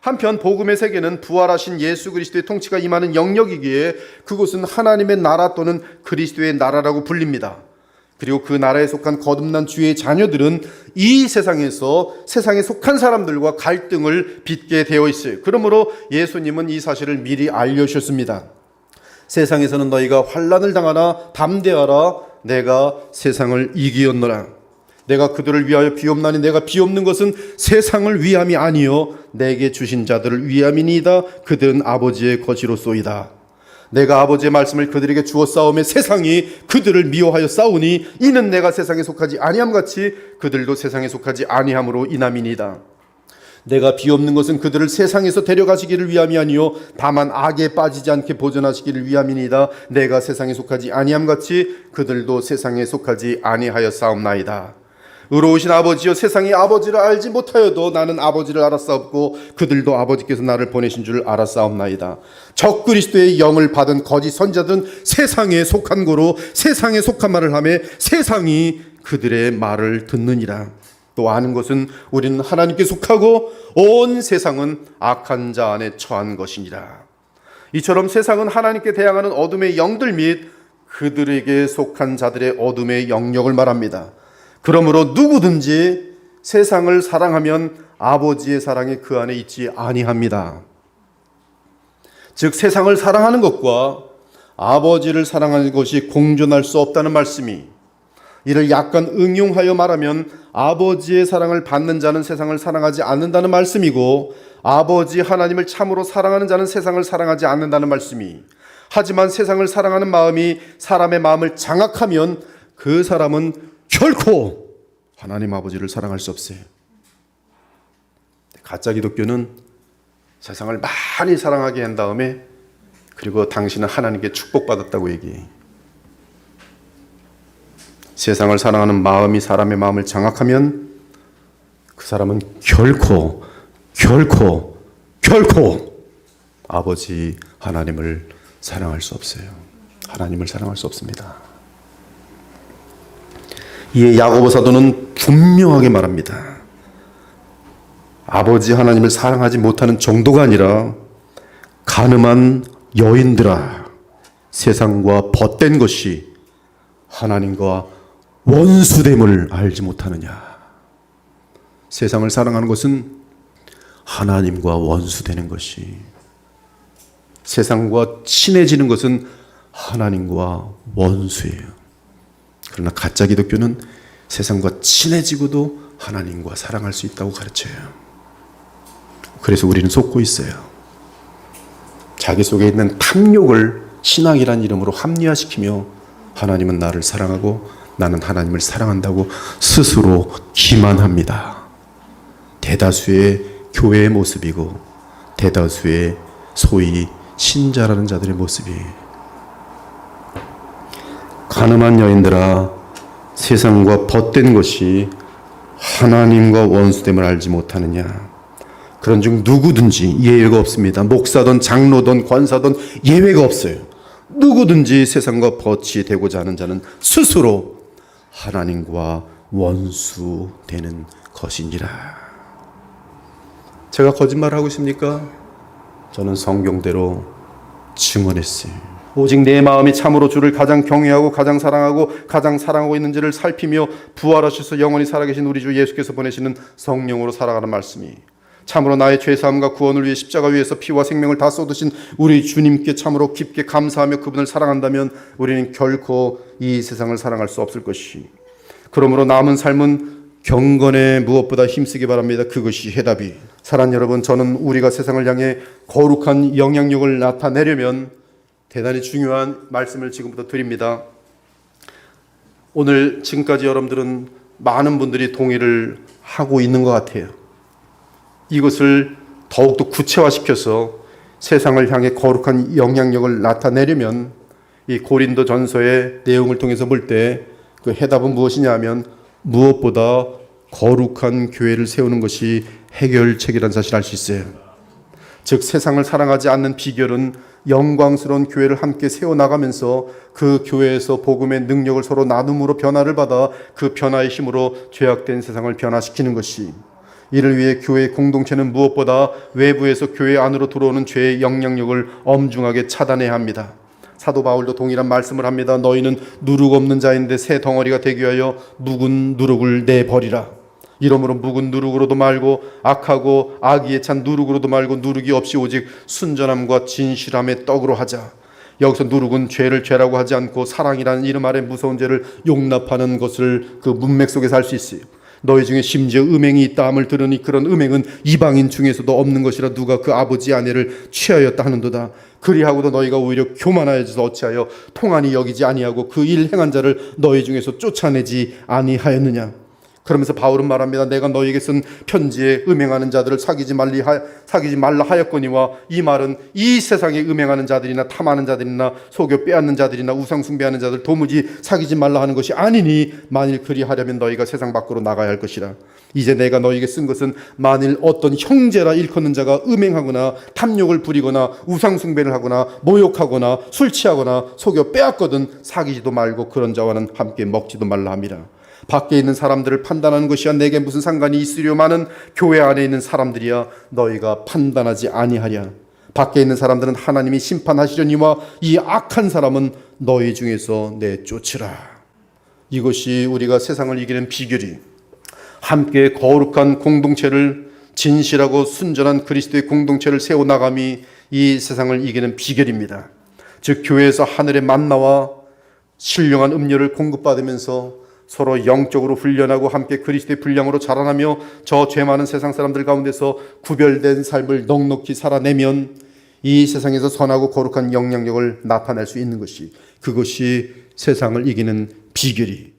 한편 복음의 세계는 부활하신 예수 그리스도의 통치가 임하는 영역이기에 그곳은 하나님의 나라 또는 그리스도의 나라라고 불립니다. 그리고 그 나라에 속한 거듭난 주의 자녀들은 이 세상에서 세상에 속한 사람들과 갈등을 빚게 되어 있어요. 그러므로 예수님은 이 사실을 미리 알려주셨습니다. 세상에서는 너희가 환란을 당하나 담대하라 내가 세상을 이기었노라. 내가 그들을 위하여 비옵나니 내가 비옵는 것은 세상을 위함이 아니요 내게 주신 자들을 위함이니이다. 그들은 아버지의 것이로소이다. 내가 아버지의 말씀을 그들에게 주어 싸움에 세상이 그들을 미워하여 싸우니 이는 내가 세상에 속하지 아니함 같이 그들도 세상에 속하지 아니함으로 인함이니이다. 내가 비옵는 것은 그들을 세상에서 데려가시기를 위함이 아니요 다만 악에 빠지지 않게 보존하시기를 위함이니이다. 내가 세상에 속하지 아니함 같이 그들도 세상에 속하지 아니하여 싸움나이다. 의로우신 아버지여 세상이 아버지를 알지 못하여도 나는 아버지를 알았사옵고 그들도 아버지께서 나를 보내신 줄 알았사옵나이다. 적 그리스도의 영을 받은 거짓 선자들은 세상에 속한 고로 세상에 속한 말을 하며 세상이 그들의 말을 듣느니라. 또 아는 것은 우리는 하나님께 속하고 온 세상은 악한 자 안에 처한 것이니라. 이처럼 세상은 하나님께 대항하는 어둠의 영들 및 그들에게 속한 자들의 어둠의 영역을 말합니다. 그러므로 누구든지 세상을 사랑하면 아버지의 사랑이 그 안에 있지 아니합니다. 즉 세상을 사랑하는 것과 아버지를 사랑하는 것이 공존할 수 없다는 말씀이 이를 약간 응용하여 말하면 아버지의 사랑을 받는 자는 세상을 사랑하지 않는다는 말씀이고 아버지 하나님을 참으로 사랑하는 자는 세상을 사랑하지 않는다는 말씀이 하지만 세상을 사랑하는 마음이 사람의 마음을 장악하면 그 사람은 결코 하나님 아버지를 사랑할 수 없어요. 가짜 기독교는 세상을 많이 사랑하게 한 다음에 그리고 당신은 하나님께 축복받았다고 얘기해. 세상을 사랑하는 마음이 사람의 마음을 장악하면 그 사람은 결코 결코 결코 아버지 하나님을 사랑할 수 없어요. 하나님을 사랑할 수 없습니다. 이에 야고보 사도는 분명하게 말합니다. 아버지 하나님을 사랑하지 못하는 정도가 아니라 가늠한 여인들아 세상과 벗된 것이 하나님과 원수됨을 알지 못하느냐. 세상을 사랑하는 것은 하나님과 원수되는 것이 세상과 친해지는 것은 하나님과 원수예요. 그러나 가짜 기독교는 세상과 친해지고도 하나님과 사랑할 수 있다고 가르쳐요. 그래서 우리는 속고 있어요. 자기 속에 있는 탐욕을 신앙이란 이름으로 합리화시키며 하나님은 나를 사랑하고 나는 하나님을 사랑한다고 스스로 기만합니다. 대다수의 교회의 모습이고 대다수의 소위 신자라는 자들의 모습이 가늠한 여인들아 세상과 벗된 것이 하나님과 원수됨을 알지 못하느냐 그런 중 누구든지 예외가 없습니다. 목사든 장로든 권사든 예외가 없어요. 누구든지 세상과 벗이 되고자 하는 자는 스스로 하나님과 원수 되는 것이니라. 제가 거짓말하고 있습니까? 저는 성경대로 증언했어요. 오직 내 마음이 참으로 주를 가장 경외하고 가장 사랑하고 가장 사랑하고 있는지를 살피며 부활하셔서 영원히 살아계신 우리 주 예수께서 보내시는 성령으로 살아가는 말씀이 참으로 나의 죄사함과 구원을 위해 십자가 위에서 피와 생명을 다 쏟으신 우리 주님께 참으로 깊게 감사하며 그분을 사랑한다면 우리는 결코 이 세상을 사랑할 수 없을 것이 그러므로 남은 삶은 경건에 무엇보다 힘쓰기 바랍니다. 그것이 해답이. 사랑 여러분, 저는 우리가 세상을 향해 거룩한 영향력을 나타내려면 대단히 중요한 말씀을 지금부터 드립니다. 오늘 지금까지 여러분들은 많은 분들이 동의를 하고 있는 것 같아요. 이것을 더욱더 구체화시켜서 세상을 향해 거룩한 영향력을 나타내려면 이 고린도 전서의 내용을 통해서 볼 때 그 해답은 무엇이냐 하면 무엇보다 거룩한 교회를 세우는 것이 해결책이라는 사실을 알 수 있어요. 즉 세상을 사랑하지 않는 비결은 영광스러운 교회를 함께 세워 나가면서 그 교회에서 복음의 능력을 서로 나눔으로 변화를 받아 그 변화의 힘으로 죄악된 세상을 변화시키는 것이 이를 위해 교회 공동체는 무엇보다 외부에서 교회 안으로 들어오는 죄의 영향력을 엄중하게 차단해야 합니다. 사도 바울도 동일한 말씀을 합니다. 너희는 누룩 없는 자인데 새 덩어리가 되기 위하여 묵은 누룩을 내버리라. 이러므로 묵은 누룩으로도 말고 악하고 악의에 찬 누룩으로도 말고 누룩이 없이 오직 순전함과 진실함의 떡으로 하자. 여기서 누룩은 죄를 죄라고 하지 않고 사랑이라는 이름 아래 무서운 죄를 용납하는 것을 그 문맥 속에서 할수 있어요. 너희 중에 심지어 음행이 있다함을 들으니 그런 음행은 이방인 중에서도 없는 것이라 누가 그 아버지 아내를 취하였다 하는도다. 그리하고도 너희가 오히려 교만하여져서 어찌하여 통한이 여기지 아니하고 그 일 행한 자를 너희 중에서 쫓아내지 아니하였느냐. 그러면서 바울은 말합니다. 내가 너희에게 쓴 편지에 음행하는 자들을 사귀지 말리 하, 사귀지 말라 하였거니와 이 말은 이 세상에 음행하는 자들이나 탐하는 자들이나 속여 빼앗는 자들이나 우상 숭배하는 자들 도무지 사귀지 말라 하는 것이 아니니 만일 그리하려면 너희가 세상 밖으로 나가야 할 것이라. 이제 내가 너희에게 쓴 것은 만일 어떤 형제라 일컫는 자가 음행하거나 탐욕을 부리거나 우상 숭배를 하거나 모욕하거나 술 취하거나 속여 빼앗거든 사귀지도 말고 그런 자와는 함께 먹지도 말라 함이라. 밖에 있는 사람들을 판단하는 것이야 내게 무슨 상관이 있으려마는 교회 안에 있는 사람들이야 너희가 판단하지 아니하랴. 밖에 있는 사람들은 하나님이 심판하시려니와 이 악한 사람은 너희 중에서 내쫓으라. 이것이 우리가 세상을 이기는 비결이 함께 거룩한 공동체를 진실하고 순전한 그리스도의 공동체를 세워 나감이 이 세상을 이기는 비결입니다. 즉 교회에서 하늘의 만나와 신령한 음료를 공급받으면서 서로 영적으로 훈련하고 함께 그리스도의 분량으로 자라나며 저 죄 많은 세상 사람들 가운데서 구별된 삶을 넉넉히 살아내면 이 세상에서 선하고 거룩한 영향력을 나타낼 수 있는 것이 그것이 세상을 이기는 비결이